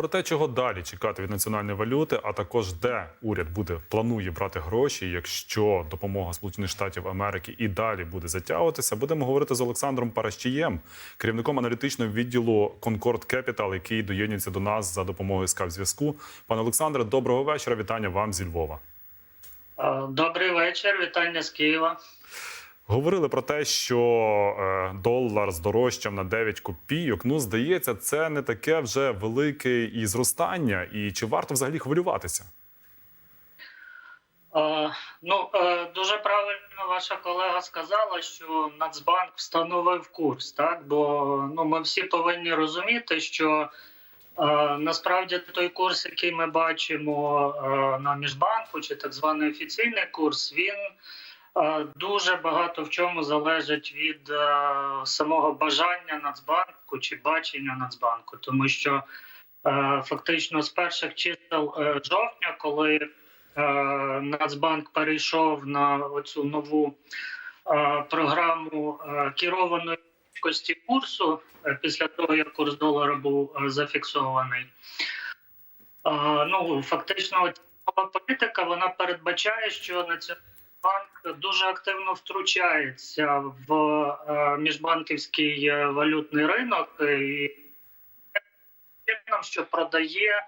Про те, чого далі чекати від національної валюти, а також де уряд буде планує брати гроші, якщо допомога Сполучених Штатів Америки і далі буде затягуватися, будемо говорити з Олександром Паращієм, керівником аналітичного відділу Concord Capital, який доєднується до нас за допомогою скайп-зв'язку. Пане Олександре, доброго вечора. Вітання вам зі Львова. Е, Добрий вечір, вітання з Києва. Говорили про те, що е, долар здорожчав на 9 копійок. Ну, здається, це не таке вже велике і зростання. І чи варто взагалі хвилюватися? Е, Ну е, дуже правильно ваша колега сказала, що Нацбанк встановив курс, так бо ну ми всі повинні розуміти, що е, насправді той курс, який ми бачимо е, на міжбанку, чи так званий офіційний курс, він дуже багато в чому залежить від е, самого бажання Нацбанку чи бачення Нацбанку, тому що е, фактично з перших чисел е, жовтня, коли е, Нацбанк перейшов на оцю нову е, програму е, керованої кості курсу е, після того, як курс долара був е, зафіксований. Е, Ну фактично, політика вона передбачає, що Національний банк дуже активно втручається в е, міжбанківський е, валютний ринок. І чином, що продає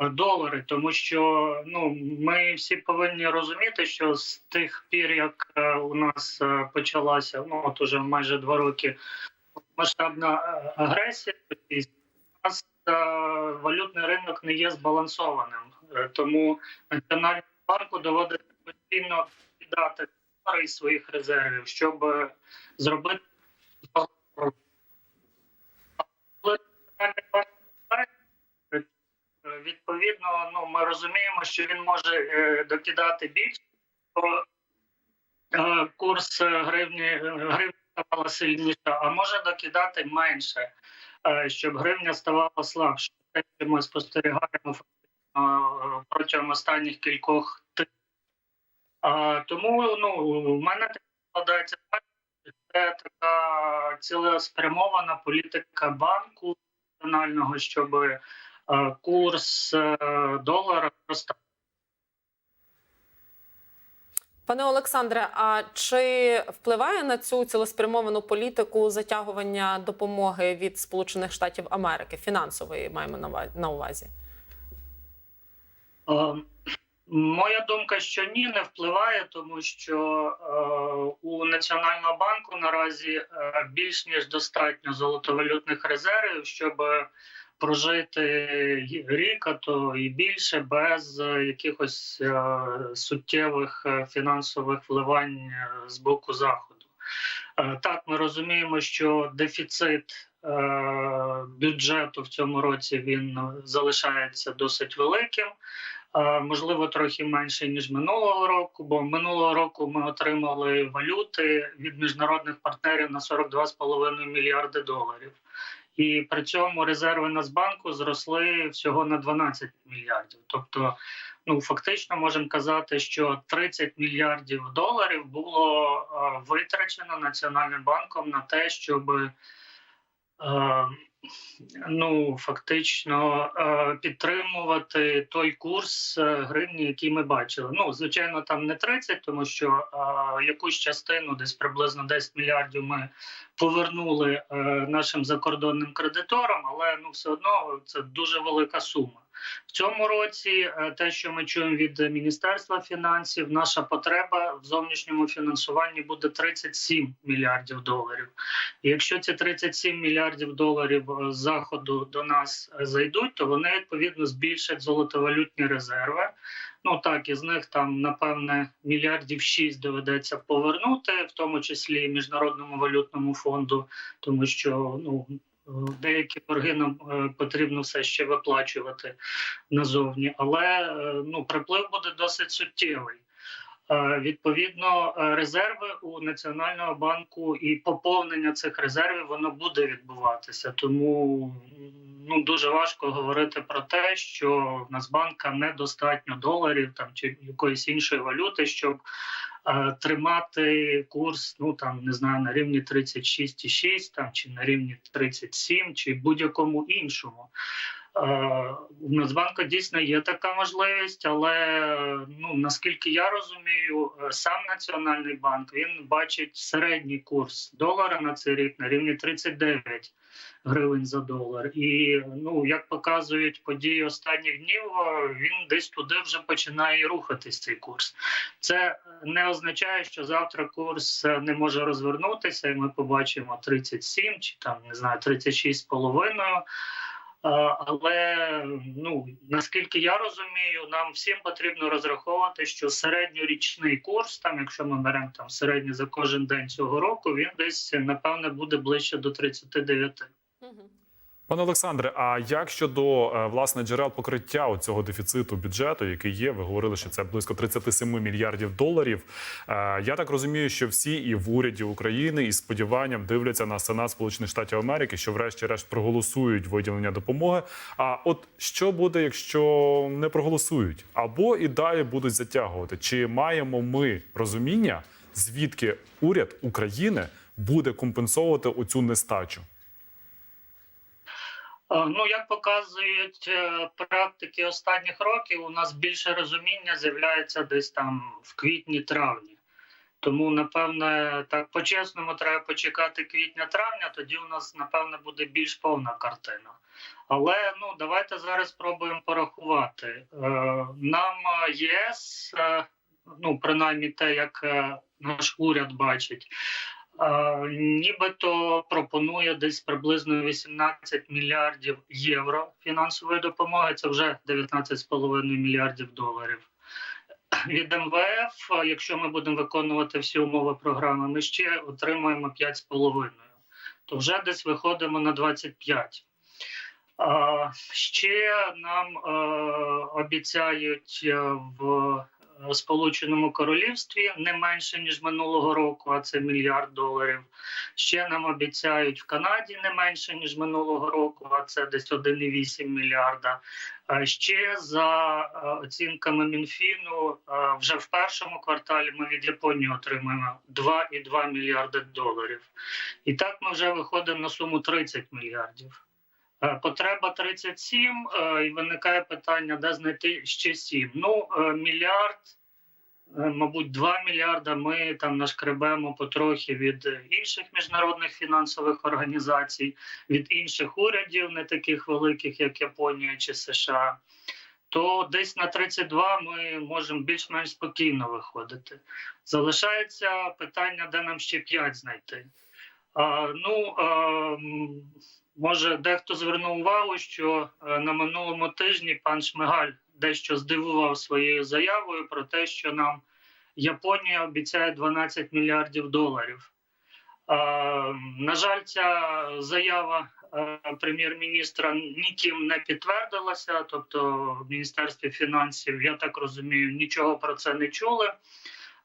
е, долари, тому що ну ми всі повинні розуміти, що з тих пір, як у нас почалася ну от уже майже два роки масштабна агресія, і у нас валютний ринок не є збалансованим, тому національному банку доводиться постійно віддати із своїх резервів, щоб е, зробити Відповідно, ну ми розуміємо, що він може е, докидати більше, бо е, курс гривні е, ставала сильніша, а може докидати менше, щоб гривня ставала слабше. Те, що ми спостерігаємо протягом останніх кількох тижнів. Тому ну, у мене так складається це така цілеспрямована політика банку національного, щоб е, курс е, долара просто Пане Олександре, а чи впливає на цю цілеспрямовану політику затягування допомоги від Сполучених Штатів Америки фінансової маємо на на увазі? Е, Моя думка, що ні, не впливає, тому що е, у Національного банку наразі е, більш ніж достатньо золотовалютних резервів, щоб прожити рік, а то і більше без якихось е, суттєвих е, фінансових вливань е, з боку заходу. Е, так, ми розуміємо, що дефіцит е, бюджету в цьому році він залишається досить великим. Е, Можливо, трохи менше ніж минулого року, бо минулого року ми отримали валюти від міжнародних партнерів на 42,5 мільярди доларів, і при цьому резерви Нацбанку зросли всього на 12 мільярдів. Тобто, ну фактично можемо казати, що 30 мільярдів доларів було е, витрачено Національним банком на те, щоб е, ну фактично е, підтримувати той курс е, гривні, який ми бачили. Ну звичайно, там не 30, тому що е, якусь частину, десь приблизно 10 мільярдів, ми повернули нашим закордонним кредиторам, але ну все одно це дуже велика сума. В цьому році е, те, що ми чуємо від Міністерства фінансів, наша потреба в зовнішньому фінансуванні буде 37 мільярдів доларів. Якщо ці 37 мільярдів доларів е, з заходу до нас е, зайдуть, то вони відповідно збільшать золотовалютні резерви. Ну так, із них там напевне мільярдів 6 доведеться повернути, в тому числі міжнародному валютному фонду, тому що ну. Деякі борги нам е, потрібно все ще виплачувати назовні, але е, ну приплив буде досить суттєвий. Е, Відповідно, резерви у Національного банку і поповнення цих резервів воно буде відбуватися. Тому ну дуже важко говорити про те, що в Нацбанка недостатньо доларів там чи якоїсь іншої валюти, щоб тримати курс, ну там не знаю, на рівні 36,6 там чи на рівні 37, чи будь-якому іншому. У Нацбанку дійсно є така можливість, але ну наскільки я розумію, е, сам Національний банк він бачить середній курс долара на цей рік на рівні 39 гривень за долар. І ну як показують події останніх днів, е, він десь туди вже починає рухатись цей курс. Це не означає, що завтра курс е, не може розвернутися, і ми побачимо 37 чи там не знаю 36,5. А, Але ну наскільки я розумію, нам всім потрібно розраховувати, що середньорічний курс, там, якщо ми беремо там середній за кожен день цього року, він десь напевне буде ближче до 39. Мгм. Пане Олександре, а як щодо е, власне джерел покриття у цього дефіциту бюджету, який є? Ви говорили, що це близько 37 мільярдів доларів. Е, Я так розумію, що всі і в уряді України із сподіванням дивляться на Сенат Сполучених Штатів Америки, що врешті-решт проголосують виділення допомоги. А от що буде, якщо не проголосують, або і далі будуть затягувати? Чи маємо ми розуміння, звідки уряд України буде компенсовувати оцю нестачу? Е, Ну, як показують е, практики останніх років, у нас більше розуміння з'являється десь там в квітні-травні. Тому, напевне, так по-чесному треба почекати квітня-травня, тоді у нас, напевне, буде більш повна картина. Але ну, давайте зараз спробуємо порахувати. Е, Нам ЄС, ну, принаймні те, як наш уряд бачить, нібито пропонує десь приблизно 18 мільярдів євро фінансової допомоги. Це вже 19,5 мільярдів доларів. Від МВФ, якщо ми будемо виконувати всі умови програми, ми ще отримаємо 5,5. То вже десь виходимо на 25. А, ще нам е, обіцяють е, в Сполученому Королівстві не менше ніж минулого року, а це мільярд доларів. Ще нам обіцяють в Канаді не менше ніж минулого року, а це десь 1,8 мільярда. А Ще за е, оцінками Мінфіну, е, вже в першому кварталі ми від Японії отримаємо 2,2 мільярди доларів. І так ми вже виходимо на суму 30 мільярдів. Е, Потреба 37, е, і виникає питання, де знайти ще 7. Ну, е, мільярд, мабуть, 2 мільярда ми там нашкребемо потрохи від інших міжнародних фінансових організацій, від інших урядів, не таких великих, як Японія чи США. То десь на 32 ми можемо більш-менш спокійно виходити. Залишається питання, де нам ще 5 знайти. А, ну, а, м, може, дехто звернув увагу, що е, на минулому тижні пан Шмигаль дещо здивував своєю заявою про те, що нам Японія обіцяє 12 мільярдів доларів. На жаль, ця заява е, прем'єр-міністра ніким не підтвердилася. Тобто, в Міністерстві фінансів, я так розумію, нічого про це не чули.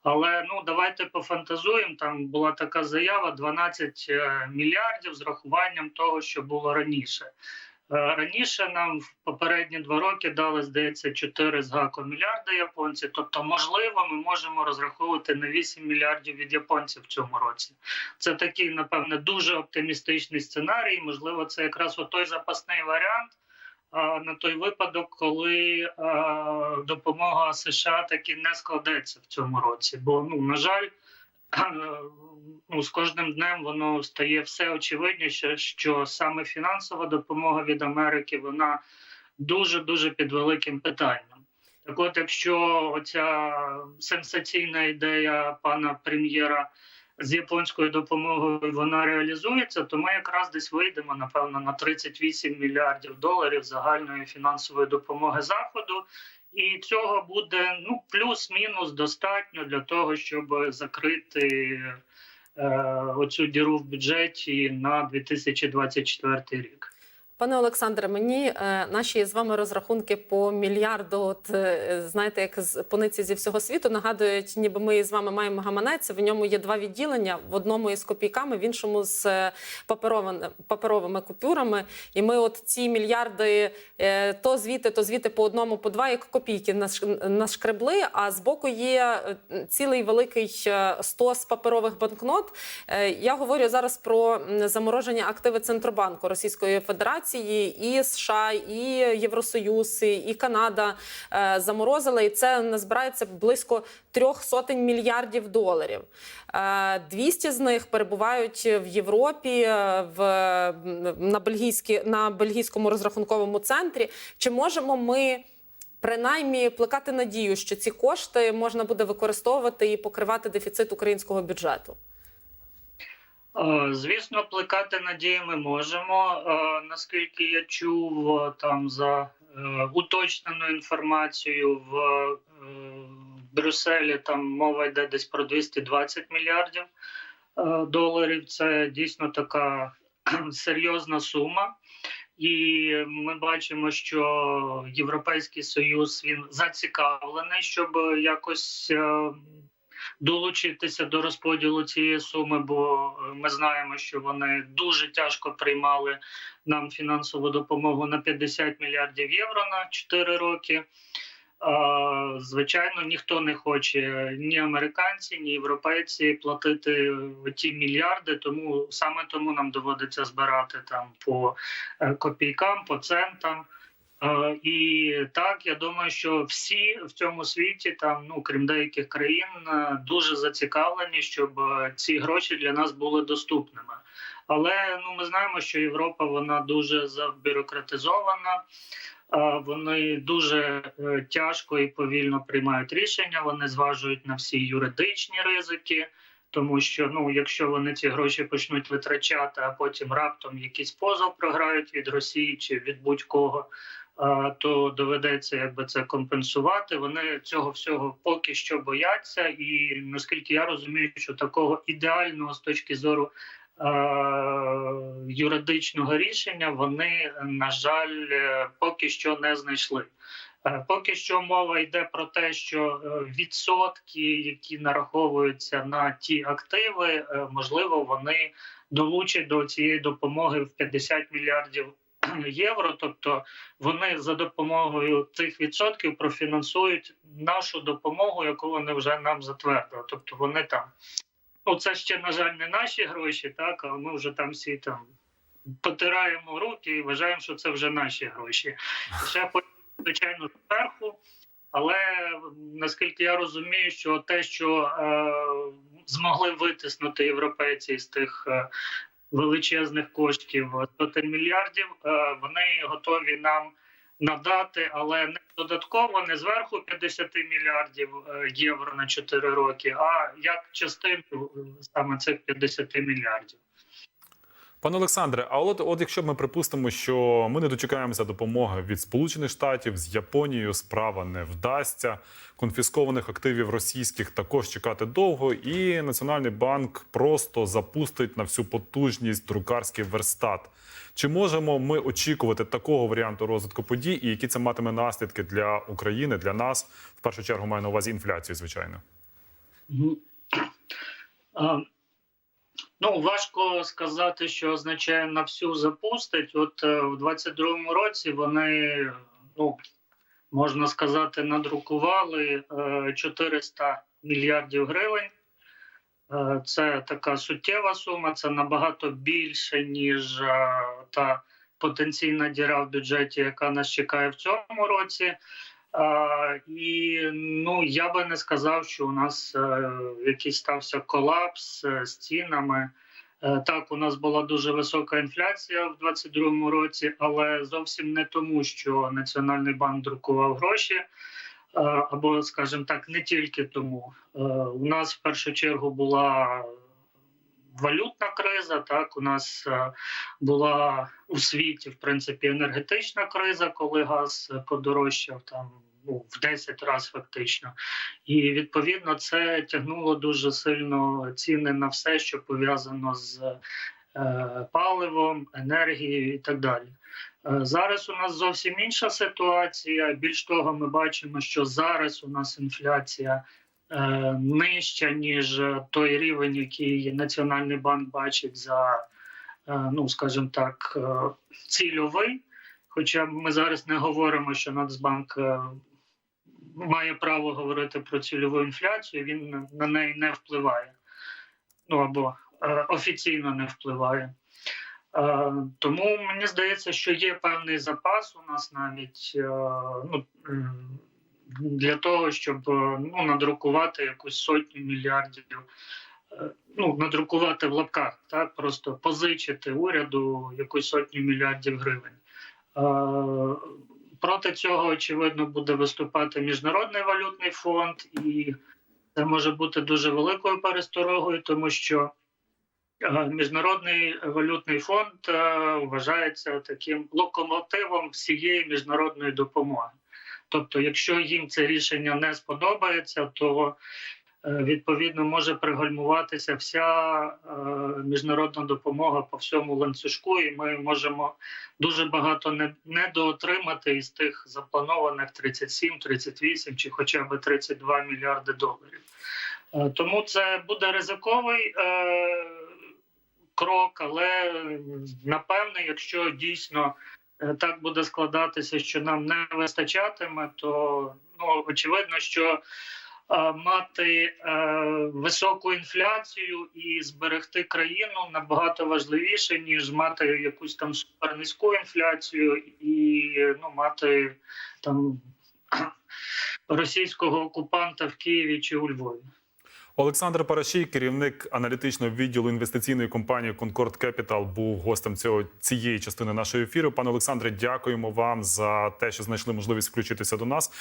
Але ну давайте пофантазуємо. Там була така заява: 12 е, мільярдів з рахуванням того, що було раніше. Е, Раніше нам в попередні два роки дали, здається, 4 з гаком мільярди японці. Тобто, можливо, ми можемо розраховувати на 8 мільярдів від японців в цьому році. Це такий, напевне, дуже оптимістичний сценарій. Можливо, це якраз той запасний варіант. На той випадок, коли допомога США таки не складеться в цьому році. Бо ну на жаль, ну з кожним днем воно стає все очевидніше, що саме фінансова допомога від Америки вона дуже дуже під великим питанням. Так, от, якщо оця сенсаційна ідея пана прем'єра з японською допомогою вона реалізується, то ми якраз десь вийдемо напевно на 38 мільярдів доларів загальної фінансової допомоги заходу. І цього буде ну плюс-мінус достатньо для того, щоб закрити е, оцю діру в бюджеті на 2024 рік. Пане Олександре, мені е, наші з вами розрахунки по мільярду, от е, знаєте, як з пониці зі всього світу нагадують, ніби ми з вами маємо гаманець. В ньому є два відділення: в одному із копійками, в іншому з е, паперовими, паперовими купюрами. І ми, от ці мільярди, е, то звідти, то звідти по одному, по два, як копійки наш- нашкребли. А збоку є е, цілий великий е, стос паперових банкнот. Е, Я говорю зараз про м, заморожені активи Центробанку Російської Федерації. Інфляції, і США, і Євросоюз, і- Канада е, заморозили, і це назбирається близько трьох сотень мільярдів доларів. Е, 200 з них перебувають в Європі, е, в на бельгійські на бельгійському розрахунковому центрі. Чи можемо ми? Принаймні плекати надію, що ці кошти можна буде використовувати і покривати дефіцит українського бюджету. Е, Звісно, плекати надії ми можемо. Е, Наскільки я чув е, там за уточненою інформацією в Брюсселі, там мова йде десь про 220 мільярдів доларів. Це дійсно така серйозна сума. І ми бачимо, що Європейський Союз він зацікавлений, щоб якось долучитися до розподілу цієї суми, бо е, ми знаємо, що вони дуже тяжко приймали нам фінансову допомогу на 50 мільярдів євро на 4 роки. Звичайно, ніхто не хоче ні американці, ні європейці платити ті мільярди, тому саме тому нам доводиться збирати там по е, копійкам, по центам. Е, І так, я думаю, що всі в цьому світі, там, ну крім деяких країн, е, дуже зацікавлені, щоб е, ці гроші для нас були доступними. Але ну ми знаємо, що Європа вона дуже забюрократизована. Вони дуже тяжко і повільно приймають рішення. Вони зважують на всі юридичні ризики. Тому що ну, якщо вони ці гроші почнуть витрачати, а потім раптом якийсь позов програють від Росії чи від будь-кого, то доведеться якби це компенсувати. Вони цього всього поки що бояться, і наскільки я розумію, що такого ідеального з точки зору юридичного рішення вони, на жаль, е, поки що не знайшли. Е, Поки що мова йде про те, що е, відсотки, які нараховуються на ті активи, можливо, вони долучать до цієї допомоги в 50 мільярдів євро. Тобто вони за допомогою цих відсотків профінансують нашу допомогу, яку вони вже нам затвердили. Тобто вони там, ну це ще на жаль не наші гроші, так але ми вже там всі там потираємо руки і вважаємо, що це вже наші гроші. Ще звичайно, зверху. Але наскільки я розумію, що те, що е, змогли витиснути європейці з тих е, величезних коштів сотень мільярдів, е, вони готові нам надати, але не додатково, не зверху 50 мільярдів е, євро на 4 роки, а як частину е, саме цих 50 мільярдів. Пане Олександре, а от, от якщо ми припустимо, що ми не дочекаємося допомоги від Сполучених Штатів з Японією, справа не вдасться. Конфіскованих активів російських також чекати довго, і Національний банк просто запустить на всю потужність друкарський верстат. Чи можемо ми очікувати такого варіанту розвитку подій, і які це матиме наслідки для України, для нас в першу чергу маю на увазі інфляцію, звичайно. Мгм. А, Ну, важко сказати, що означає на всю запустить. От е, в 22-му році вони, ну можна сказати, надрукували е, 400 мільярдів гривень. Е, Це така суттєва сума, це набагато більше, ніж е, та потенційна діра в бюджеті, яка нас чекає в цьому році. І ну я би не сказав, що у нас е, якийсь стався колапс е, з цінами. Е, так, у нас була дуже висока інфляція в 2022 році, але зовсім не тому, що Національний банк друкував гроші, або, скажімо так, не тільки тому. У нас в першу чергу була валютна криза. Так, у нас е, була у світі в принципі енергетична криза, коли газ подорожчав там ну, в 10 разів фактично. І відповідно це тягнуло дуже сильно ціни на все, що пов'язано з е, паливом, енергією і так далі. Е, Зараз у нас зовсім інша ситуація. Більш того, ми бачимо, що зараз у нас інфляція нижча, ніж той рівень, який Національний банк бачить за, е, ну скажімо так, е, цільовий. Хоча ми зараз не говоримо, що Нацбанк е, має право говорити про цільову інфляцію, він на- неї не впливає. Ну або е, офіційно не впливає. Е, Тому мені здається, що є певний запас у нас навіть е, ну, для того, щоб е, ну, надрукувати якусь сотню мільярдів, е, ну, надрукувати в лапках, так, просто позичити уряду якусь сотню мільярдів гривень. Е, Проти цього, очевидно, буде виступати Міжнародний валютний фонд, і це може бути дуже великою пересторогою, тому що Міжнародний валютний фонд вважається таким локомотивом всієї міжнародної допомоги. Тобто, якщо їм це рішення не сподобається, то е, відповідно може пригальмуватися вся е, міжнародна допомога по всьому ланцюжку, і ми можемо дуже багато не, недоотримати із тих запланованих 37, 38 чи хоча б 32 мільярди доларів. Е, Тому це буде ризиковий е, крок, але напевне, якщо дійсно так буде складатися, що нам не вистачатиме, то ну очевидно, що е, мати е, високу інфляцію і зберегти країну набагато важливіше, ніж мати якусь там супернизьку інфляцію і ну мати там російського окупанта в Києві чи у Львові. Олександр Парашій, керівник аналітичного відділу інвестиційної компанії Concord Capital, був гостем цього цієї частини нашого ефіру. Пане Олександре, дякуємо вам за те, що знайшли можливість включитися до нас.